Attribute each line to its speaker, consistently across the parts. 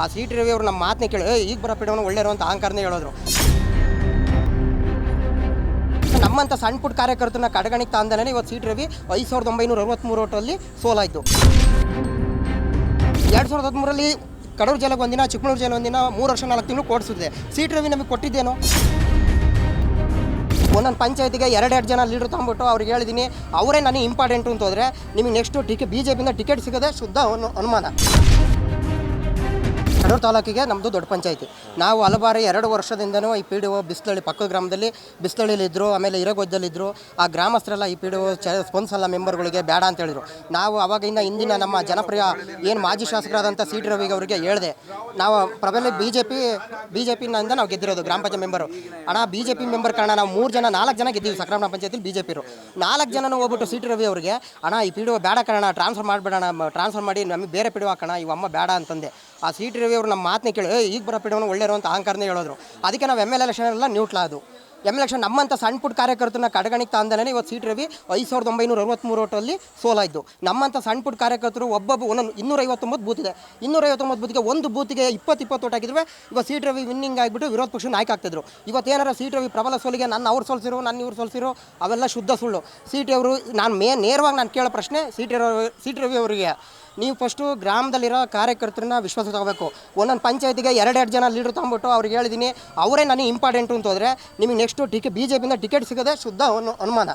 Speaker 1: ಆ ಸೀಟ್ ರವಿ ಅವರು ನಮ್ಮ ಮಾತನ್ನ ಕೇಳಿ "ಏಯ್, ಈಗ ಬರೋ ಪಿಡವನು ಒಳ್ಳೆಯರು ಅಂತ ಅಹಂಕಾರನೇ ಹೇಳಿದ್ರು. ನಮ್ಮಂಥ ಸಣ್ಣ ಪುಟ್ಟ ಕಾರ್ಯಕರ್ತನ ಕಡೆಗಣಿಗೆ ತಾಂದಲೇ ಇವತ್ತು ಸೀಟ್ ರವಿ ಐದು ಸಾವಿರದ ಒಂಬೈನೂರ ಅರವತ್ತ್ಮೂರು ಓಟಲ್ಲಿ ಸೋಲಾಯಿತು. ಎರಡು ಸಾವಿರದ ಹದಿಮೂರಲ್ಲಿ ಕಡೂರು ಜೈಲಿಗೆ ಒಂದಿನ ಚಿಕ್ಕಮಗಳೂರು ಒಂದಿನ ಮೂರು ವರ್ಷ ನಾಲ್ಕು ತಿಂಗಳು ಕೊಡಿಸಿದೆ ಸೀಟ್ ರವಿ ನಮಗೆ ಕೊಟ್ಟಿದ್ದೇನೋ? ಒಂದೊಂದು ಪಂಚಾಯತಿಗೆ ಎರಡೆರಡು ಜನ ಲೀಡ್ರ್ ತಗೊಂಬಿಟ್ಟು ಅವ್ರಿಗೆ ಹೇಳಿದ್ದೀನಿ ಅವರೇ ನನಗೆ ಇಂಪಾರ್ಟೆಂಟು ಅಂತ ಹೋದರೆ ನಿಮಗೆ ನೆಕ್ಸ್ಟು ಟಿಕೆ ಬಿ ಜೆ ಪಿಯಿಂದ ಟಿಕೆಟ್ ಸಿಗೋದೇ ಶುದ್ಧ ಅನು ಅನುಮಾನ. ಕಡೂರು ತಾಲೂಕಿಗೆ ನಮ್ಮದು ದೊಡ್ಡ ಪಂಚಾಯಿತಿ. ನಾವು ಹಲವಾರು ಎರಡು ವರ್ಷದಿಂದನೂ ಈ ಪಿ ಡಿ ಒ ಬಿಸ್ಲಳ್ಳಿ ಪಕ್ಕ ಗ್ರಾಮದಲ್ಲಿ ಬಿಸ್ಲಳ್ಳಿಲಿದ್ದರು ಆಮೇಲೆ ಇರಗೊಜ್ಜಲ್ಲಿದ್ದರು ಆ ಗ್ರಾಮಸ್ಥರೆಲ್ಲ ಈ ಪಿ ಡಿ ಒ ಚ ಮೆಂಬರ್ಗಳಿಗೆ ಬೇಡ ಅಂತ ಹೇಳಿದರು. ನಾವು ಅವಾಗಿಂದ ಇಂದಿನ ನಮ್ಮ ಜನಪ್ರಿಯ ಏನು ಮಾಜಿ ಶಾಸಕರಾದಂಥ ಸಿ ಟಿ ಅವರಿಗೆ ಹೇಳಿದೆ, ನಾವು ಪ್ರಬಲ B J P B J ಪಿನಿಂದ ನಾವು ಗೆದ್ದಿರೋದು ಗ್ರಾಮ ಪಂಚಾಯತ್ ಮೆಂಬರು. ಅಣ್ಣ ಬಿ ಜೆ ಪಿ ಮೆಂಬರ್ ಕಾರಣ ನಾವು ಮೂರು ಜನ, ನಾಲ್ಕು ಜನ ಗೆದ್ದೀವಿ ಸಕ್ರಮ ಪಂಚಾಯತಿಲಿ ಬಿ ಜೆ ಪಿರು ನಾಲ್ಕು ಜನನೂ ಹೋಗ್ಬಿಟ್ಟು ಸಿ ಟಿ ರವಿ ಅವರಿಗೆ, ಅಣ್ಣ, ಈ ಪಿ ಡಿ ಒ ಬೇಡ ಕಾರಣ ಟ್ರಾನ್ಸ್ಫರ್ ಮಾಡಿಬಿಡೋಣ ಟ್ರಾನ್ಸ್ಫರ್ ಮಾಡಿ ನಮಗೆ ಬೇರೆ ಪಿ ಡಿ ಒ ಹಾಕೋಣ ಬೇಡ ಅಂತಂದೆ. ಆ ಸಿ ಟಿ ರವಿ ಅವರು ನಮ್ಮ ಮಾತನ್ನ ಕೇಳಿ "ಏಯ್, ಈಗ ಬರೋ ಪಿ ಡಿ ಒನ ಒಳ್ಳೆಯರು ಅಂತ ಅಹಂಕಾರನೇ ಹೇಳಿದ್ರು. ಅದಕ್ಕೆ ನಾವು ಎಂ ಎಲ್ ಎಲೆಕ್ಷನ್ ಎಲ್ಲ ನ್ಯೂಟ್ಲ ಅದು. ಎಂ ಎಲೆಕ್ಷನ್ ನಮ್ಮಂಥ ಸಣ್ಣ ಪುಟ್ಟ ಕಾರ್ಯಕರ್ತನ ಕಡೆಗಣಿಗೆ ತಂದನೇ ಇವತ್ತು ಸೀಟ್ ರವಿ ಐದು ಸಾವಿರದ ಒಂಬೈನೂರ ಅರವತ್ತ್ಮೂರು ಓಟಲ್ಲಿ ಸೋಲಾಯಿತು ನಮ್ಮಂಥ ಸಣ್ಣ ಪುಟ್ಟ ಕಾರ್ಯಕರ್ತರು ಒಬ್ಬೊಬ್ಬ ಒಂದೊಂದು ಇನ್ನೂರೈವತ್ತೊಂಬತ್ತು ಬೂತ್ ಇದೆ. ಇನ್ನೂರೈವತ್ತೊಂಬತ್ತು ಬೂತ್ಗೆ ಒಂದು ಬೂತಿಗೆ ಇಪ್ಪತ್ತು ಇಪ್ಪತ್ತು ಓಟ್ ಹಾಕಿದ್ರೆ ಇವತ್ತು ಸೀಟ್ ರವಿ ವಿನ್ನಿಂಗ್ ಆಗಿಬಿಟ್ಟು ವಿರೋಧ ಪಕ್ಷ ನಾಯಕ ಆಗ್ತಿದ್ರು. ಇವತ್ತು ಏನಾರ ಸೀಟ್ ರವಿ ಪ್ರಬಲ ಸೋಲಿಗೆ ನನ್ನ ಅವ್ರು ಸೋಲ್ಸಿರೋ ನನ್ನ ಇವ್ರು ಸೋಲ್ಸಿರೋ ಅವೆಲ್ಲ ಶುದ್ಧ ಸುಳ್ಳು. ಸೀಟ್ ಅವರು ನಾನು ಮೇ ನೇರವಾಗಿ ನಾನು ಕೇಳೋ ಪ್ರಶ್ನೆ ಸೀಟ್ ರವಿ ಸೀಟ್ ರವಿ ಅವರಿಗೆ. ನೀವು ಫಸ್ಟು ಗ್ರಾಮದಲ್ಲಿರೋ ಕಾರ್ಯಕರ್ತರನ್ನ ವಿಶ್ವಾಸ ತಗೋಬೇಕು. ಒಂದೊಂದು ಪಂಚಾಯತಿಗೆ ಎರಡೆರಡು ಜನ ಲೀಡ್ರ್ ತೊಗೊಂಬಿಟ್ಟು ಅವ್ರಿಗೆ ಹೇಳಿದ್ದೀನಿ ಅವರೇ ನನಗೆ ಇಂಪಾರ್ಟೆಂಟು ಅಂತ ಹೋದರೆ ನಿಮಗೆ ನೆಕ್ಸ್ಟು ಟಿಕೆ ಬಿ ಜೆ ಪಿಯಿಂದ ಟಿಕೆಟ್ ಸಿಗೋದೇ ಶುದ್ಧ ಅನು ಅನುಮಾನ.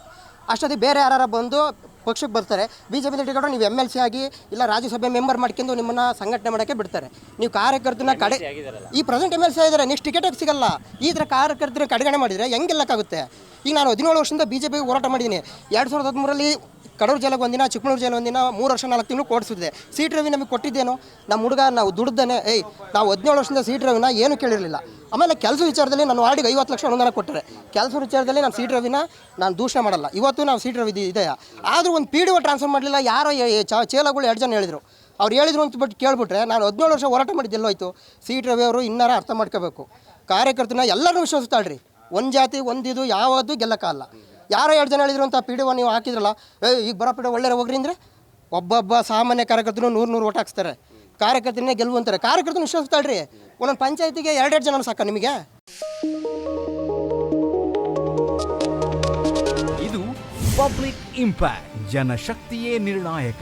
Speaker 1: ಅಷ್ಟೊತ್ತಿಗೆ ಬೇರೆ ಯಾರು ಬಂದು ಪಕ್ಷಕ್ಕೆ ಬರ್ತಾರೆ ಬಿ ಜೆ ಪಿಯಿಂದ ಟಿಕೆಟ್ ನೀವು ಎಂ ಎಲ್ ಸಿ ಆಗಿ ಇಲ್ಲ ರಾಜ್ಯಸಭೆ ಮೆಂಬರ್ ಮಾಡ್ಕೊಂಡು ನಿಮ್ಮನ್ನು ಸಂಘಟನೆ ಮಾಡೋಕ್ಕೆ ಬಿಡ್ತಾರೆ. ನೀವು ಕಾರ್ಯಕರ್ತನ ಕಡೆ ಈ ಪ್ರೆಸೆಂಟ್ ಎಂ ಎಲ್ ಸಿ ಆಗಿದ್ದಾರೆ ನೆಕ್ಸ್ಟ್ ಟಿಕೆಟ್ ಸಿಗಲ್ಲ. ಈ ಥರ ಕಾರ್ಯಕರ್ತರು ಕಡೆಗಣೆ ಮಾಡಿದರೆ ಹೆಂಗೆ ಗೆಲ್ಲಕ್ಕಾಗುತ್ತೆ ಈಗ ನಾನು ಹದಿನೇಳು ವರ್ಷದಿಂದ ಬಿ ಜೆ ಪಿಗೆ ಹೋರಾಟ ಮಾಡಿದ್ದೀನಿ. ಎರಡು ಸಾವಿರದ ಹದಿಮೂರಲ್ಲಿ ಕಡೂರು ಜಿಲ್ಲೆಗೆ ಒಂದಿನ, ಚಿಕ್ಕಮಗಳೂರು ಜಿಲ್ಲೆ ಒಂದಿನ, ಮೂರು ವರ್ಷ ನಾಲ್ಕು ತಿಂಗಳು ಕೊಡಿಸಿದೆ ಸೀಟ್ ರವಿ ನಮಗೆ ಕೊಟ್ಟಿದ್ದೇನೋ? ನಮ್ಮ ಹುಡುಗ, ನಾವು ದುಡ್ದೇನೆ ಏಯ್, ನಾವು ಹದಿನೇಳು ವರ್ಷದಿಂದ ಸೀಟ್ ರವಿನ ಏನು ಕೇಳಿರಲಿಲ್ಲ. ಆಮೇಲೆ ಕೆಲಸ ವಿಚಾರದಲ್ಲಿ ನಾನು ವಾರ್ಡಿಗೆ ಐವತ್ತು ಲಕ್ಷ ಅನುದಾನ ಕೊಟ್ಟರೆ. ಕೆಲಸ ವಿಚಾರದಲ್ಲಿ ನಾನು ಸೀಟ್ ರವಿನ ನಾನು ದೂಷಣೆ ಮಾಡಲ್ಲ. ಇವತ್ತು ನಾವು ಸೀಟ್ ರವಿ ಇದೆ ಆದರೂ ಒಂದು ಪಿ ಡಿ ಒ ಟ್ರಾನ್ಸ್ಫರ್ ಮಾಡಲಿಲ್ಲ, ಯಾರೋ ಚೇಲಗಳು ಎರಡು ಜನ ಹೇಳಿದರು. ಅವ್ರು ಹೇಳಿದ್ರು ಅಂತ ಬಿಟ್ಟು ಕೇಳ್ಬಿಟ್ರೆ ನಾನು ಹದಿನೇಳು ವರ್ಷ ಹೋರಾಟ ಮಾಡಿದ್ದೆಲ್ಲೋಯ್ತು ಸೀಟ್ ರವಿ ಅವರು ಇನ್ನಾರ ಅರ್ಥ ಮಾಡ್ಕೋಬೇಕು. ಕಾರ್ಯಕರ್ತನ ಎಲ್ಲರೂ ವಿಶ್ವಸಿಸ್ತಾಳ್ರಿ ಒಂದು ಜಾತಿ ಒಂದಿದು ಯಾವುದು ಗೆಲ್ಲಕ್ಕಲ್ಲ ಯಾರೋ ಎರಡು ಜನ ಹೇಳಿದ್ರು ಅಂತ ಪಿ ಡಿ ನೀವು ಹಾಕಿದ್ರಲ್ಲ, ಏ, ಈಗ ಬರೋ ಪಿ ಡಿ ಒಳ್ಳೆಯ ಹೋಗ್ರಿ ಅಂದರೆ ಒಬ್ಬೊಬ್ಬ ಸಾಮಾನ್ಯ ಕಾರ್ಯಕರ್ತರು ನೂರು ನೂರು ಓಟ್ ಹಾಕ್ಸ್ತಾರೆ. ಕಾರ್ಯಕರ್ತನೇ ಗೆಲ್ವು ಅಂತಾರೆ ಕಾರ್ಯಕರ್ತನ ವಿಶ್ವಾಸ್ತಾಳ್ರಿ ಒಂದೊಂದು ಪಂಚಾಯತಿಗೆ ಎರಡೆರಡು ಜನ ಸಾಕ ನಿಮಗೆ.
Speaker 2: ಇದು ಪಬ್ಲಿಕ್ ಇಂಪ್ಯಾಕ್ಟ್, ಜನಶಕ್ತಿಯೇ ನಿರ್ಣಾಯಕ.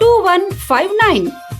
Speaker 3: two one five nine